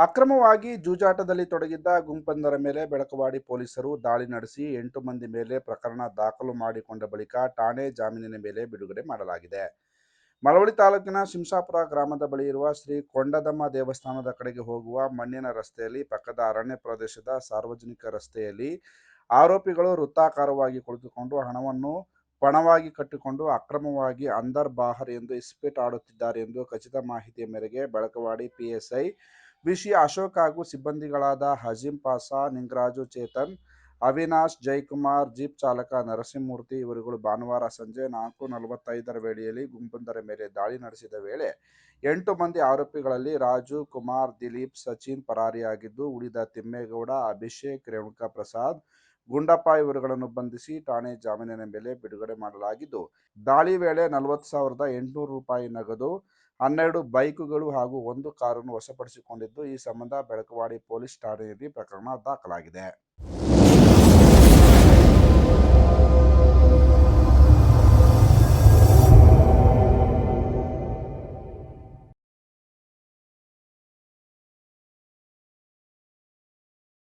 ಅಕ್ರಮವಾಗಿ ಜೂಜಾಟದಲ್ಲಿ ತೊಡಗಿದ್ದ ಗುಂಪೊಂದರ ಮೇಲೆ ಬೆಳಕವಾಡಿ ಪೊಲೀಸರು ದಾಳಿ ನಡೆಸಿ ಎಂಟು ಮಂದಿ ಮೇಲೆ ಪ್ರಕರಣ ದಾಖಲು ಮಾಡಿಕೊಂಡ ಬಳಿಕ ಠಾಣೆ ಜಾಮೀನಿನ ಮೇಲೆ ಬಿಡುಗಡೆ ಮಾಡಲಾಗಿದೆ. ಮಳವಳ್ಳಿ ತಾಲೂಕಿನ ಶಿಂಸಾಪುರ ಗ್ರಾಮದ ಬಳಿ ಇರುವ ಶ್ರೀ ಕೊಂಡದಮ್ಮ ದೇವಸ್ಥಾನದ ಕಡೆಗೆ ಹೋಗುವ ಮಣ್ಣಿನ ರಸ್ತೆಯಲ್ಲಿ ಪಕ್ಕದ ಅರಣ್ಯ ಪ್ರದೇಶದ ಸಾರ್ವಜನಿಕ ರಸ್ತೆಯಲ್ಲಿ ಆರೋಪಿಗಳು ವೃತ್ತಾಕಾರವಾಗಿ ಕುಳಿತುಕೊಂಡು ಹಣವನ್ನು ಪಣವಾಗಿ ಕಟ್ಟಿಕೊಂಡು ಅಕ್ರಮವಾಗಿ ಅಂದರ್ ಬಾಹರ್ ಎಂದು ಇಸ್ಪೀಟ್ ಆಡುತ್ತಿದ್ದಾರೆ ಎಂದು ಖಚಿತ ಮಾಹಿತಿಯ ಮೇರೆಗೆ ಬೆಳಕವಾಡಿ ಪಿಎಸ್ಐ ವಿಷಿ ಅಶೋಕ್ ಹಾಗೂ ಸಿಬ್ಬಂದಿಗಳಾದ ಹಜೀಂ ಪಾಸಾ, ನಿಂಗರಾಜು ಚೇತನ್, ಅವಿನಾಶ್, ಜೈಕುಮಾರ್, ಜೀಪ್ ಚಾಲಕ ನರಸಿಂಹಮೂರ್ತಿ ಇವರುಗಳು ಭಾನುವಾರ ಸಂಜೆ ನಾಲ್ಕು ನಲವತ್ತೈದರ ವೇಳೆಯಲ್ಲಿ ಗುಂಪೊಂದರ ಮೇಲೆ ದಾಳಿ ನಡೆಸಿದ ವೇಳೆ ಎಂಟು ಮಂದಿ ಆರೋಪಿಗಳಲ್ಲಿ ರಾಜು, ಕುಮಾರ್, ದಿಲೀಪ್, ಸಚಿನ್ ಪರಾರಿಯಾಗಿದ್ದು, ಉಳಿದ ತಿಮ್ಮೇಗೌಡ, ಅಭಿಷೇಕ್, ರೇಣುಕಾ ಪ್ರಸಾದ್, ಗುಂಡಪ್ಪ ಇವರುಗಳನ್ನು ಬಂಧಿಸಿ ಠಾಣೆ ಜಾಮೀನಿನ ಮೇಲೆ ಬಿಡುಗಡೆ ಮಾಡಲಾಗಿದ್ದು, ದಾಳಿ ವೇಳೆ ನಲವತ್ತು ಸಾವಿರದ ಎಂಟುನೂರು ರೂಪಾಯಿ ನಗದು ಹನ್ನೆರಡು ಬೈಕುಗಳು ಹಾಗೂ ಒಂದು ಕಾರನ್ನು ವಶಪಡಿಸಿಕೊಂಡಿದ್ದು ಈ ಸಂಬಂಧ ಬೆಳಕವಾಡಿ ಪೊಲೀಸ್ ಠಾಣೆಯಲ್ಲಿ ಪ್ರಕರಣ ದಾಖಲಾಗಿದೆ.